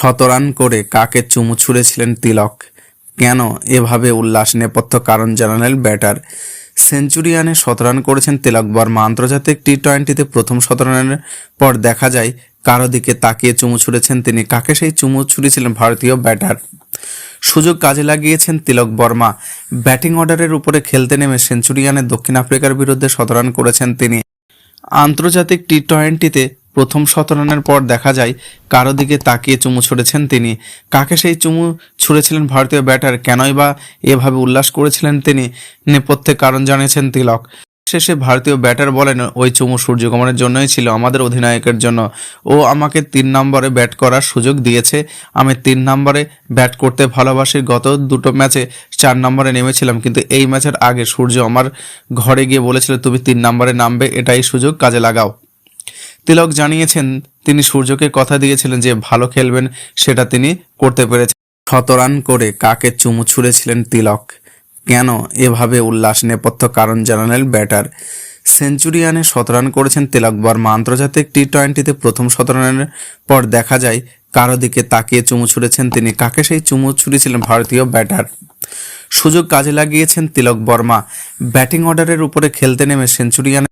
শত রান করে কাকে চুমু ছুঁড়েছিলেন তিলক? কেন এভাবে উল্লাস নেপথ্য কারণ জানালেন ব্যাটার। সেঞ্চুরিয়ানে শতরান করেছেন তিলক। বর্মা আন্তর্জাতিক টি টোয়েন্টিতে প্রথম শতরানের পর দেখা যায়, কারও দিকে তাকিয়ে চুমু ছুঁড়েছেন তিনি। কাকে সেই চুমু ছুঁড়েছিলেন ভারতীয় ব্যাটার? সুযোগ কাজে লাগিয়েছেন তিলক। বর্মা ব্যাটিং অর্ডারের উপরে খেলতে নেমে সেঞ্চুরিয়ানে দক্ষিণ আফ্রিকার বিরুদ্ধে শতরান করেছেন তিনি। আন্তর্জাতিক টি টোয়েন্টিতে প্রথম শতরানের পর দেখা যায়, কারও দিকে তাকিয়ে চুমু ছুঁড়েছেন তিনি। কাকে সেই চুমু ছুঁড়েছিলেন ভারতীয় ব্যাটার? কেনই বা এভাবে উল্লাস করেছিলেন তিনি? নেপথ্যে কারণ জানিয়েছেন তিলক। শেষে ভারতীয় ব্যাটার বলেন, ওই চুমু সূর্যকুমারের জন্যই ছিল আমাদের অধিনায়কের জন্য। ও আমাকে তিন নম্বরে ব্যাট করার সুযোগ দিয়েছে। আমি তিন নম্বরে ব্যাট করতে ভালোবাসি। গত দুটো ম্যাচে চার নম্বরে নেমেছিলাম, কিন্তু এই ম্যাচের আগে সূর্য আমার ঘরে গিয়ে বলেছিল, তুমি তিন নম্বরে নামবে, এটাই সুযোগ, কাজে লাগাও। তিলক জানিয়েছেন, তিনি সূর্যকে কথা দিয়েছিলেন যে ভালো খেলবেন, সেটা তিনি করতে পেরেছেন। শত রান করে কাকে চুমু ছুঁড়েছিলেন তিলক? কেন এভাবে উল্লাস নেপথ্য কারণ জানালেন ব্যাটার। সেঞ্চুরিয়ানে শতরান করেছেন তিলক বর্মা আন্তর্জাতিক টি টোয়েন্টিতে প্রথম শতরানের পর দেখা যায়, কারও দিকে তাকিয়ে চুমু ছুঁড়েছেন তিনি। কাকে সেই চুমু ছুঁড়েছিলেন ভারতীয় ব্যাটার? সুযোগ কাজে লাগিয়েছেন তিলক বর্মা ব্যাটিং অর্ডারের উপরে খেলতে নেমে সেঞ্চুরিয়ানে